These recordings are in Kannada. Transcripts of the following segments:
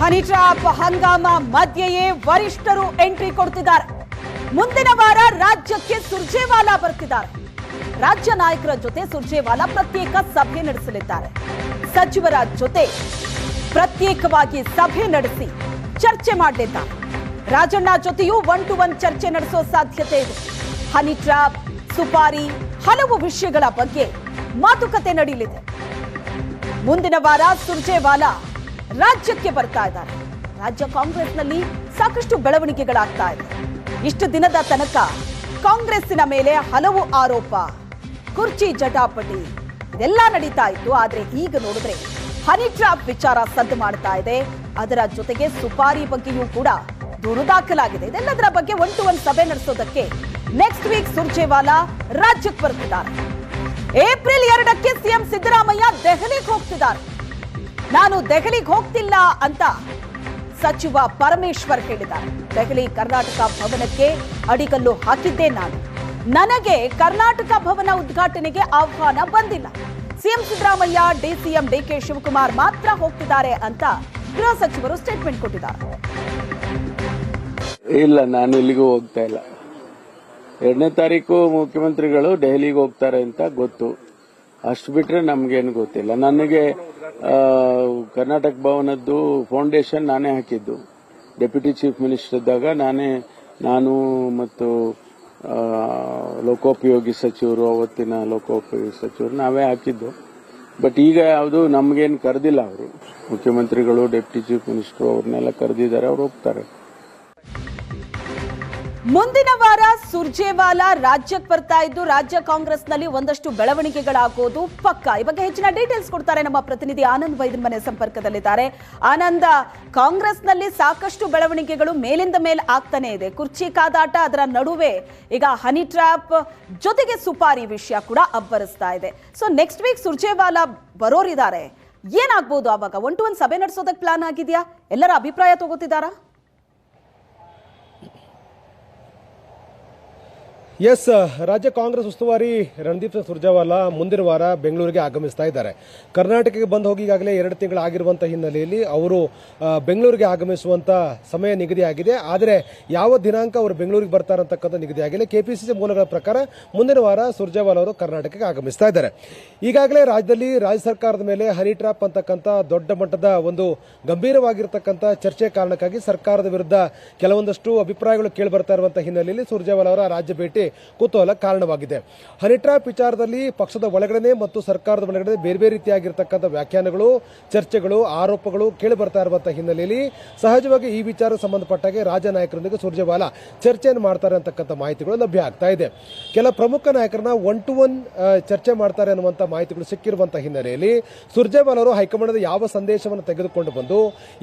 ಹನಿ ಹಂಗಾಮ ಮಧ್ಯೆಯೇ ವರಿಷ್ಠರು ಎಂಟ್ರಿ ಕೊಡ್ತಿದ್ದಾರೆ. ಮುಂದಿನ ವಾರ ರಾಜ್ಯಕ್ಕೆ ಸುರ್ಜೇವಾಲಾ ಬರ್ತಿದ್ದಾರೆ. ರಾಜ್ಯ ನಾಯಕರ ಜೊತೆ ಸುರ್ಜೇವಾಲಾ ಪ್ರತ್ಯೇಕ ಸಭೆ ನಡೆಸಲಿದ್ದಾರೆ. ಸಚಿವರ ಜೊತೆ ಪ್ರತ್ಯೇಕವಾಗಿ ಸಭೆ ನಡೆಸಿ ಚರ್ಚೆ ಮಾಡಲಿದ್ದಾರೆ. ರಾಜಣ್ಣ ಜೊತೆಯೂ ಒನ್ ಟು ಒನ್ ಚರ್ಚೆ ನಡೆಸೋ ಸಾಧ್ಯತೆ ಇದೆ. ಹನಿ ಟ್ರಾಪ್ ಸುಪಾರಿ ಹಲವು ವಿಷಯಗಳ ಬಗ್ಗೆ ಮಾತುಕತೆ ನಡೆಯಲಿದೆ. ಮುಂದಿನ ವಾರ ಸುರ್ಜೇವಾಲಾ ರಾಜ್ಯಕ್ಕೆ ಬರ್ತಾ ಇದ್ದಾರೆ. ರಾಜ್ಯ ಕಾಂಗ್ರೆಸ್ನಲ್ಲಿ ಸಾಕಷ್ಟು ಬೆಳವಣಿಗೆಗಳಾಗ್ತಾ ಇದೆ. ಇಷ್ಟು ದಿನದ ತನಕ ಕಾಂಗ್ರೆಸ್ಸಿನ ಮೇಲೆ ಹಲವು ಆರೋಪ, ಕುರ್ಚಿ ಜಟಾಪಟಿ, ಇದೆಲ್ಲ ನಡೀತಾ ಇತ್ತು. ಆದರೆ ಈಗ ನೋಡಿದ್ರೆ ಹನಿ ಟ್ರಾಪ್ ವಿಚಾರ ಸದ್ದು ಮಾಡ್ತಾ ಇದೆ. ಅದರ ಜೊತೆಗೆ ಸುಪಾರಿ ಬಗ್ಗೆಯೂ ಕೂಡ ದೂರು ದಾಖಲಾಗಿದೆ. ಇದೆಲ್ಲದರ ಬಗ್ಗೆ ಒನ್ ಟು ಒನ್ ಸಭೆ ನಡೆಸೋದಕ್ಕೆ ನೆಕ್ಸ್ಟ್ ವೀಕ್ ಸುರ್ಜೇವಾಲಾ ರಾಜ್ಯಕ್ಕೆ ಬರ್ತಿದ್ದಾರೆ. ಏಪ್ರಿಲ್ ಎರಡಕ್ಕೆ ಸಿಎಂ ಸಿದ್ದರಾಮಯ್ಯ ದೆಹಲಿಗೆ ಹೋಗ್ತಿದ್ದಾರೆ. ನಾನು ದೆಹಲಿಗೆ ಹೋಗ್ತಿಲ್ಲ ಅಂತ ಸಚಿವ ಪರಮೇಶ್ವರ್ ಹೇಳಿದ್ದಾರೆ. ದೆಹಲಿ ಕರ್ನಾಟಕ ಭವನಕ್ಕೆ ಅಡಿಗಲ್ಲು ಹಾಕಿದ್ದೆ ನಾನು. ನನಗೆ ಕರ್ನಾಟಕ ಭವನ ಉದ್ಘಾಟನೆಗೆ ಆಹ್ವಾನ ಬಂದಿಲ್ಲ. ಸಿಎಂ ಸಿದ್ದರಾಮಯ್ಯ ಡಿಸಿಎಂ ಡಿಕೆ ಶಿವಕುಮಾರ್ ಮಾತ್ರ ಹೋಗ್ತಿದ್ದಾರೆ ಅಂತ ಗೃಹ ಸಚಿವರು ಸ್ಟೇಟ್ಮೆಂಟ್ ಕೊಟ್ಟಿದ್ದಾರೆ. ಇಲ್ಲ, ನಾನು ಎಲ್ಲಿಗೂ ಹೋಗ್ತಾ ಇಲ್ಲ. ಎರಡನೇ ತಾರೀಕು ಮುಖ್ಯಮಂತ್ರಿಗಳು ದೆಹಲಿಗೆ ಹೋಗ್ತಾರೆ ಅಂತ ಗೊತ್ತು. ಅಷ್ಟು ಬಿಟ್ರೆ ನಮ್ಗೇನು ಗೊತ್ತಿಲ್ಲ. ನನಗೆ ಕರ್ನಾಟಕ ಭವನದ್ದು ಫೌಂಡೇಶನ್ ನಾನೇ ಹಾಕಿದ್ದು. ಡೆಪ್ಯೂಟಿ ಚೀಫ್ ಮಿನಿಸ್ಟರ್ ಇದ್ದಾಗ ನಾನೇ, ನಾನು ಮತ್ತು ಲೋಕೋಪಯೋಗಿ ಸಚಿವರು, ಅವತ್ತಿನ ಲೋಕೋಪಯೋಗಿ ಸಚಿವರು ನಾವೇ ಹಾಕಿದ್ದು. ಬಟ್ ಈಗ ಯಾವುದು ನಮ್ಗೇನು ಕರೆದಿಲ್ಲ ಅವರು. ಮುಖ್ಯಮಂತ್ರಿಗಳು ಡೆಪ್ಯೂಟಿ ಚೀಫ್ ಮಿನಿಸ್ಟರ್ ಅವ್ರನ್ನೆಲ್ಲ ಕರೆದಿದ್ದಾರೆ, ಅವ್ರು ಹೋಗ್ತಾರೆ ಮುಂದಿನ ವಾರ ಸುರ್ಜೇವಾಲಾ ರಾಜ್ಯಕ್ಕೆ ಬರ್ತಾ ಇದ್ದು ರಾಜ್ಯ ಕಾಂಗ್ರೆಸ್ನಲ್ಲಿ ಒಂದಷ್ಟು ಬೆಳವಣಿಗೆಗಳಾಗೋದು ಪಕ್ಕ. ಈ ಬಗ್ಗೆ ಹೆಚ್ಚಿನ ಡೀಟೇಲ್ಸ್ ಕೊಡ್ತಾರೆ ನಮ್ಮ ಪ್ರತಿನಿಧಿ ಆನಂದ್ ವೈದ್ಯ ಮನೆ ಸಂಪರ್ಕದಲ್ಲಿದ್ದಾರೆ. ಆನಂದ, ಕಾಂಗ್ರೆಸ್ನಲ್ಲಿ ಸಾಕಷ್ಟು ಬೆಳವಣಿಗೆಗಳು ಮೇಲಿಂದ ಮೇಲೆ ಆಗ್ತಾನೆ ಇದೆ. ಕುರ್ಚಿ ಕಾದಾಟ, ಅದರ ನಡುವೆ ಈಗ ಹನಿ ಟ್ರ್ಯಾಪ್ ಜೊತೆಗೆ ಸುಪಾರಿ ವಿಷಯ ಕೂಡ ಅಬ್ಬರಿಸ್ತಾ ಇದೆ. ಸೊ ನೆಕ್ಸ್ಟ್ ವೀಕ್ ಸುರ್ಜೇವಾಲಾ ಬರೋರಿದ್ದಾರೆ. ಏನಾಗ್ಬೋದು ಆವಾಗ? ಒನ್ ಟು ಒನ್ ಸಭೆ ನಡೆಸೋದಕ್ಕೆ ಪ್ಲಾನ್ ಆಗಿದೆಯಾ? ಎಲ್ಲರ ಅಭಿಪ್ರಾಯ ತಗೋತಿದ್ದಾರಾ? ಎಸ್ ರಾಜ್ಯ ಕಾಂಗ್ರೆಸ್ ಉಸ್ತುವಾರಿ ರಣದೀಪ್ ಸಿಂಗ್ ಸುರ್ಜೇವಾಲಾ ಮುಂದಿನ ವಾರ ಬೆಂಗಳೂರಿಗೆ ಆಗಮಿಸ್ತಾ ಇದ್ದಾರೆ. ಕರ್ನಾಟಕಕ್ಕೆ ಬಂದು ಹೋಗಿ ಈಗಾಗಲೇ ಎರಡು ತಿಂಗಳಾಗಿರುವಂತಹ ಹಿನ್ನೆಲೆಯಲ್ಲಿ ಅವರು ಬೆಂಗಳೂರಿಗೆ ಆಗಮಿಸುವಂತ ಸಮಯ ನಿಗದಿಯಾಗಿದೆ. ಆದರೆ ಯಾವ ದಿನಾಂಕ ಅವರು ಬೆಂಗಳೂರಿಗೆ ಬರ್ತಾರೆ ಅಂತಕ್ಕಂಥ ನಿಗದಿಯಾಗಿಲ್ಲ. ಕೆಪಿಸಿಸಿ ಮೂಲಗಳ ಪ್ರಕಾರ ಮುಂದಿನ ವಾರ ಸುರ್ಜೇವಾಲಾ ಅವರು ಕರ್ನಾಟಕಕ್ಕೆ ಆಗಮಿಸ್ತಾ ಇದ್ದಾರೆ. ಈಗಾಗಲೇ ರಾಜ್ಯದಲ್ಲಿ ರಾಜ್ಯ ಸರ್ಕಾರದ ಮೇಲೆ ಹನಿ ಟ್ರಾಪ್ ಅಂತಕ್ಕಂಥ ದೊಡ್ಡ ಮಟ್ಟದ ಒಂದು ಗಂಭೀರವಾಗಿರ್ತಕ್ಕಂಥ ಚರ್ಚೆ ಕಾರಣಕ್ಕಾಗಿ ಸರ್ಕಾರದ ವಿರುದ್ಧ ಕೆಲವೊಂದಷ್ಟು ಅಭಿಪ್ರಾಯಗಳು ಕೇಳಿ ಬರ್ತಾ ಇರುವಂತಹ ಹಿನ್ನೆಲೆಯಲ್ಲಿ ಸುರ್ಜೇವಾಲಾ ಅವರ ರಾಜ್ಯ ಭೇಟಿ ಕುತೂಹಲ ಕಾರಣವಾಗಿದೆ. ಹನಿ ಟ್ರ್ಯಾಪ್ ವಿಚಾರದಲ್ಲಿ ಪಕ್ಷದ ಒಳಗಡೆ ಮತ್ತು ಸರ್ಕಾರದ ಒಳಗಡೆ ಬೇರೆ ಬೇರೆ ರೀತಿಯಾಗಿರ್ತಕ್ಕಂಥ ವ್ಯಾಖ್ಯಾನಗಳು, ಚರ್ಚೆಗಳು, ಆರೋಪಗಳು ಕೇಳಿ ಬರ್ತಾ ಇರುವಂತಹ ಹಿನ್ನೆಲೆಯಲ್ಲಿ ಸಹಜವಾಗಿ ಈ ವಿಚಾರ ಸಂಬಂಧಪಟ್ಟಾಗೆ ರಾಜ ನಾಯಕರೊಂದಿಗೆ ಸುರ್ಜೇವಾಲಾ ಚರ್ಚೆಯನ್ನು ಮಾಡ್ತಾರೆ ಅಂತಕ್ಕಂಥ ಮಾಹಿತಿಗಳು ಲಭ್ಯ ಆಗ್ತಾ ಇದೆ. ಕೆಲ ಪ್ರಮುಖ ನಾಯಕರನ್ನ ಒನ್ ಟು ಒನ್ ಚರ್ಚೆ ಮಾಡ್ತಾರೆ ಅನ್ನುವಂಥ ಮಾಹಿತಿಗಳು ಸಿಕ್ಕಿರುವಂತಹ ಹಿನ್ನೆಲೆಯಲ್ಲಿ ಸುರ್ಜೇವಾಲ್ ಅವರು ಹೈಕಮಾಂಡ್ನ ಯಾವ ಸಂದೇಶವನ್ನು ತೆಗೆದುಕೊಂಡು ಬಂದು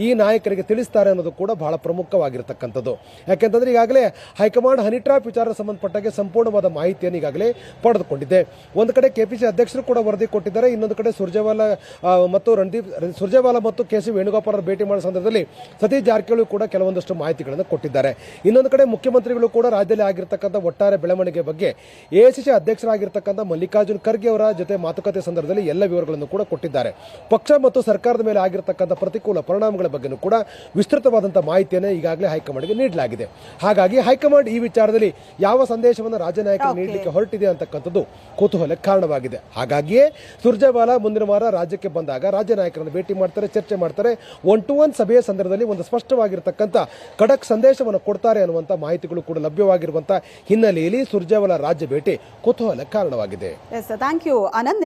ಈ ನಾಯಕರಿಗೆ ತಿಳಿಸ್ತಾರೆ ಅನ್ನೋದು ಕೂಡ ಬಹಳ ಪ್ರಮುಖವಾಗಿರತಕ್ಕಂಥದ್ದು. ಯಾಕೆಂತಂದ್ರೆ ಈಗಾಗಲೇ ಹೈಕಮಾಂಡ್ ಹನಿ ಟ್ರಾಪ್ ವಿಚಾರ ಸಂಬಂಧಪಟ್ಟಾಗೆ ಸಂಪೂರ್ಣವಾದ ಮಾಹಿತಿಯನ್ನು ಈಗಾಗಲೇ ಪಡೆದುಕೊಂಡಿದೆ. ಒಂದು ಕಡೆ ಕೆಪಿಸಿ ಅಧ್ಯಕ್ಷರು ಕೂಡ ವರದಿ ಕೊಟ್ಟಿದ್ದಾರೆ. ಇನ್ನೊಂದು ಕಡೆ ಸುರ್ಜೇವಾಲಾ ಮತ್ತು ರಣದೀಪ್, ಸುರ್ಜೇವಾಲಾ ಮತ್ತು ಕೆ ಸಿ ವೇಣುಗೋಪಾಲ್ ಭೇಟಿ ಮಾಡೋ ಸಂದರ್ಭದಲ್ಲಿ ಸತೀಶ್ ಜಾರಕಿಹೊಳಿ ಕೂಡ ಕೆಲವೊಂದಷ್ಟು ಮಾಹಿತಿಗಳನ್ನು ಕೊಟ್ಟಿದ್ದಾರೆ. ಇನ್ನೊಂದು ಕಡೆ ಮುಖ್ಯಮಂತ್ರಿಗಳು ಕೂಡ ರಾಜ್ಯದಲ್ಲಿ ಆಗಿರ್ತಕ್ಕಂಥ ಒಟ್ಟಾರೆ ಬೆಳವಣಿಗೆ ಬಗ್ಗೆ ಎಐಸಿಸಿ ಅಧ್ಯಕ್ಷರಾಗಿರ್ತಕ್ಕಂಥ ಮಲ್ಲಿಕಾರ್ಜುನ್ ಖರ್ಗೆ ಅವರ ಜೊತೆ ಮಾತುಕತೆ ಸಂದರ್ಭದಲ್ಲಿ ಎಲ್ಲ ವಿವರಗಳನ್ನು ಕೂಡ ಕೊಟ್ಟಿದ್ದಾರೆ. ಪಕ್ಷ ಮತ್ತು ಸರ್ಕಾರದ ಮೇಲೆ ಆಗಿರತಕ್ಕಂಥ ಪ್ರತಿಕೂಲ ಪರಿಣಾಮಗಳ ಬಗ್ಗೆನೂ ಕೂಡ ವಿಸ್ತೃತವಾದಂಥ ಮಾಹಿತಿಯನ್ನು ಈಗಾಗಲೇ ಹೈಕಮಾಂಡ್ಗೆ ನೀಡಲಾಗಿದೆ. ಹಾಗಾಗಿ ಹೈಕಮಾಂಡ್ ಈ ವಿಚಾರದಲ್ಲಿ ಯಾವ ಸಂದೇಶವನ್ನು ರಾಜ್ಯ ರಾಜನಾಯಕ. ನೀಡಲಿಕ್ಕೆ ಹೊರಟಿದೆ ಅಂತಕ್ಕಂಥದ್ದು ಕುತೂಹಲಕ್ಕೆ ಕಾರಣವಾಗಿದೆ. ಹಾಗಾಗಿಯೇ ಸುರ್ಜೇವಾಲಾ ಮುಂದಿನ ವಾರ ರಾಜ್ಯಕ್ಕೆ ಬಂದಾಗ ರಾಜನಾಯಕರನ್ನು ಭೇಟಿ ಮಾಡ್ತಾರೆ ಚರ್ಚೆ ಮಾಡ್ತಾರೆ. ಒನ್ ಟು ಒನ್ ಸಭೆಯ ಸಂದರ್ಭದಲ್ಲಿ ಒಂದು ಸ್ಪಷ್ಟವಾಗಿರತಕ್ಕಂಥ ಖಡಕ್ ಸಂದೇಶವನ್ನು ಕೊಡ್ತಾರೆ ಅನ್ನುವಂಥ ಮಾಹಿತಿಗಳು ಕೂಡ ಲಭ್ಯವಾಗಿರುವಂತಹ ಹಿನ್ನೆಲೆಯಲ್ಲಿ ಸುರ್ಜೇವಾಲಾ ರಾಜ್ಯ ಭೇಟಿ ಕುತೂಹಲಕ್ಕೆ ಕಾರಣವಾಗಿದೆ. Thank you Anand